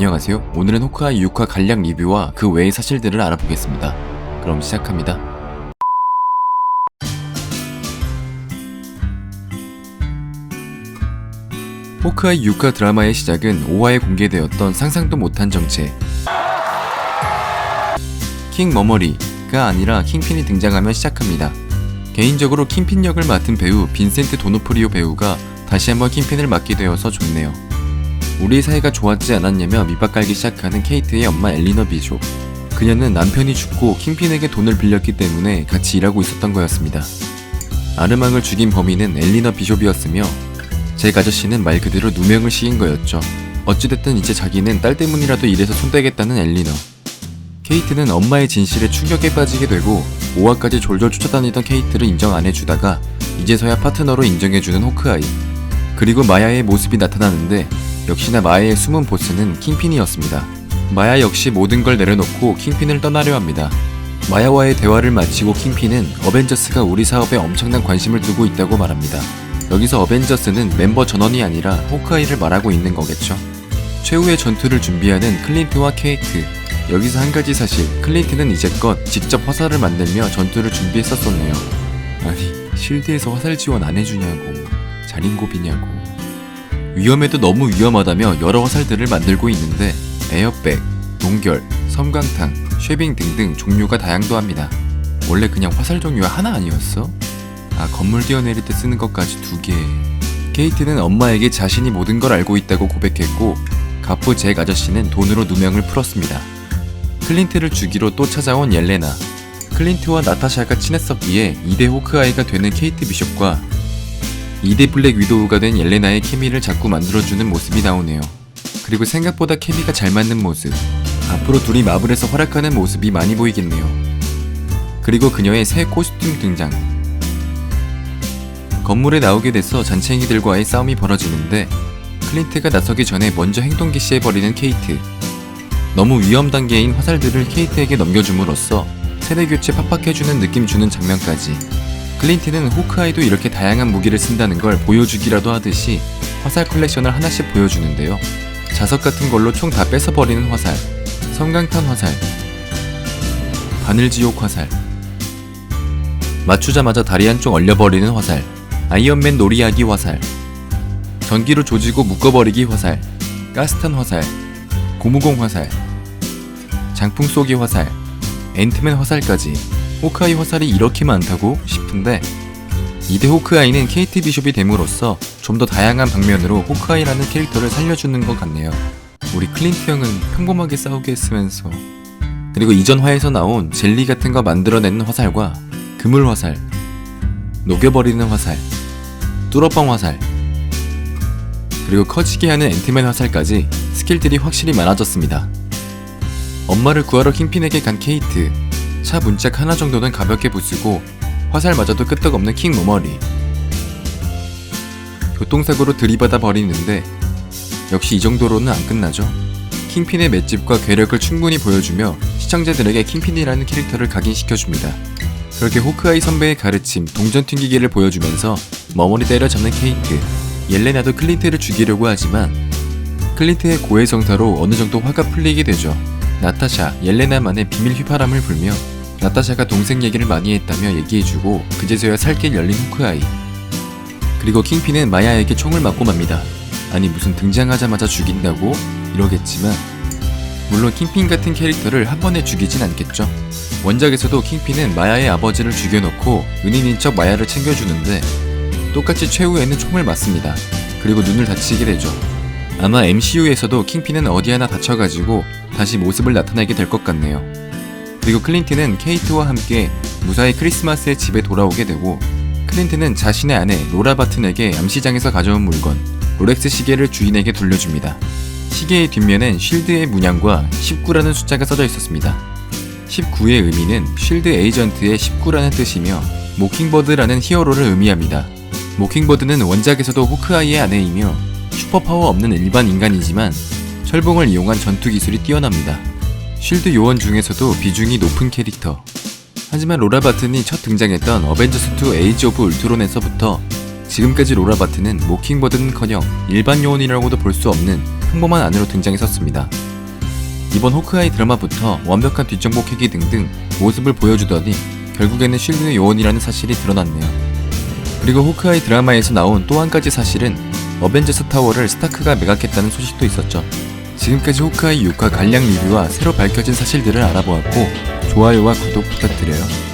안녕하세요. 오늘은 호크아이 6화 간략 리뷰와 그 외의 사실들을 알아보겠습니다. 그럼 시작합니다. 호크아이 6화 드라마의 시작은 5화에 공개되었던 상상도 못한 정체 킹 머머리가 아니라 킹핀이 등장하며 시작합니다. 개인적으로 킹핀 역을 맡은 배우 빈센트 도노프리오 배우가 다시 한번 킹핀을 맡게 되어서 좋네요. 우리 사이가 좋았지 않았냐며 밑밥 깔기 시작하는 케이트의 엄마 엘리너 비숍. 그녀는 남편이 죽고 킹핀에게 돈을 빌렸기 때문에 같이 일하고 있었던 거였습니다. 아르망을 죽인 범인은 엘리너 비숍이었으며 잭 아저씨는 말 그대로 누명을 씌인 거였죠. 어찌됐든 이제 자기는 딸 때문이라도 일해서 손대겠다는 엘리너. 케이트는 엄마의 진실에 충격에 빠지게 되고 5화까지 졸졸 쫓아다니던 케이트를 인정 안 해주다가 이제서야 파트너로 인정해주는 호크아이. 그리고 마야의 모습이 나타나는데 역시나 마야의 숨은 보스는 킹핀이었습니다. 마야 역시 모든 걸 내려놓고 킹핀을 떠나려 합니다. 마야와의 대화를 마치고 킹핀은 어벤져스가 우리 사업에 엄청난 관심을 두고 있다고 말합니다. 여기서 어벤져스는 멤버 전원이 아니라 호크아이를 말하고 있는 거겠죠. 최후의 전투를 준비하는 클린트와 케이트. 여기서 한 가지 사실, 클린트는 이제껏 직접 화살을 만들며 전투를 준비했었었네요. 아니, 실드에서 화살 지원 안 해주냐고, 자린 고비냐고. 위험해도 너무 위험하다며 여러 화살들을 만들고 있는데 에어백, 동결, 섬광탄, 쉐빙 등등 종류가 다양도합니다. 원래 그냥 화살 종류가 하나 아니었어? 아 건물 뛰어내릴 때 쓰는 것까지 두 개. 케이트는 엄마에게 자신이 모든 걸 알고 있다고 고백했고 가프 잭 아저씨는 돈으로 누명을 풀었습니다. 클린트를 주기로 또 찾아온 옐레나. 클린트와 나타샤가 친했었기에 2대 호크아이가 되는 케이트 비숍과 2대 블랙 위도우가 된 옐레나의 케미를 자꾸 만들어주는 모습이 나오네요. 그리고 생각보다 케미가 잘 맞는 모습. 앞으로 둘이 마블에서 활약하는 모습이 많이 보이겠네요. 그리고 그녀의 새 코스튬 등장. 건물에 나오게 돼서 잔챙이들과의 싸움이 벌어지는데 클린트가 나서기 전에 먼저 행동 개시해버리는 케이트. 너무 위험 단계인 화살들을 케이트에게 넘겨줌으로써 세대 교체 팍팍해주는 느낌 주는 장면까지. 클린트는 호크아이도 이렇게 다양한 무기를 쓴다는 걸 보여주기라도 하듯이 화살 컬렉션을 하나씩 보여주는데요. 자석 같은 걸로 총 다 뺏어버리는 화살, 섬광탄 화살, 바늘지옥 화살, 맞추자마자 다리 한쪽 얼려버리는 화살, 아이언맨 놀이하기 화살, 전기로 조지고 묶어버리기 화살, 가스탄 화살, 고무공 화살, 장풍 쏘기 화살, 앤트맨 화살까지 호크아이 화살이 이렇게 많다고 싶은데 이대 호크아이는 케이트 비숍이 됨으로써 좀 더 다양한 방면으로 호크아이라는 캐릭터를 살려주는 것 같네요. 우리 클린트 형은 평범하게 싸우게 했으면서 그리고 이전 화에서 나온 젤리 같은 거 만들어내는 화살과 그물 화살, 녹여버리는 화살, 뚫어뻥 화살, 그리고 커지게 하는 앤트맨 화살까지 스킬들이 확실히 많아졌습니다. 엄마를 구하러 킹핀에게 간 케이트, 차 문짝 하나 정도는 가볍게 부수고 화살 맞아도 끄떡없는 킹 모머리. 교통사고로 들이받아 버리는데 역시 이 정도로는 안 끝나죠. 킹핀의 맷집과 괴력을 충분히 보여주며 시청자들에게 킹핀이라는 캐릭터를 각인시켜줍니다. 그렇게 호크아이 선배의 가르침, 동전 튕기기를 보여주면서 머머리 때려잡는 케이트, 옐레나도 클린트를 죽이려고 하지만 클린트의 고해성사로 어느 정도 화가 풀리게 되죠. 나타샤, 옐레나만의 비밀 휘파람을 불며 나타샤가 동생 얘기를 많이 했다며 얘기해주고 그제서야 살길 열린 호크아이. 그리고 킹핀은 마야에게 총을 맞고 맙니다. 아니 무슨 등장하자마자 죽인다고 이러겠지만 물론 킹핀 같은 캐릭터를 한 번에 죽이진 않겠죠. 원작에서도 킹핀은 마야의 아버지를 죽여놓고 은인인 척 마야를 챙겨주는데 똑같이 최후에는 총을 맞습니다. 그리고 눈을 다치게 되죠. 아마 MCU에서도 킹핀은 어디 하나 다쳐가지고 다시 모습을 나타내게 될 것 같네요. 그리고 클린트는 케이트와 함께 무사히 크리스마스에 집에 돌아오게 되고 클린트는 자신의 아내 로라 바튼에게 암시장에서 가져온 물건 롤렉스 시계를 주인에게 돌려줍니다. 시계의 뒷면엔 쉴드의 문양과 19라는 숫자가 써져 있었습니다. 19의 의미는 쉴드 에이전트의 19라는 뜻이며 모킹버드라는 히어로를 의미합니다. 모킹버드는 원작에서도 호크아이의 아내이며 슈퍼파워 없는 일반 인간이지만 철봉을 이용한 전투 기술이 뛰어납니다. 쉴드 요원 중에서도 비중이 높은 캐릭터. 하지만 로라 바튼이 첫 등장했던 어벤져스 2 에이지 오브 울트론에서부터 지금까지 로라 바트는 모킹버드는커녕 일반 요원이라고도 볼 수 없는 평범한 아내로 등장했었습니다. 이번 호크아이 드라마부터 완벽한 뒷정복 회기 등등 모습을 보여주더니 결국에는 쉴드의 요원이라는 사실이 드러났네요. 그리고 호크아이 드라마에서 나온 또 한 가지 사실은 어벤져스 타워를 스타크가 매각했다는 소식도 있었죠. 지금까지 호크아이 6화 간량 리뷰와 새로 밝혀진 사실들을 알아보았고 좋아요와 구독 부탁드려요.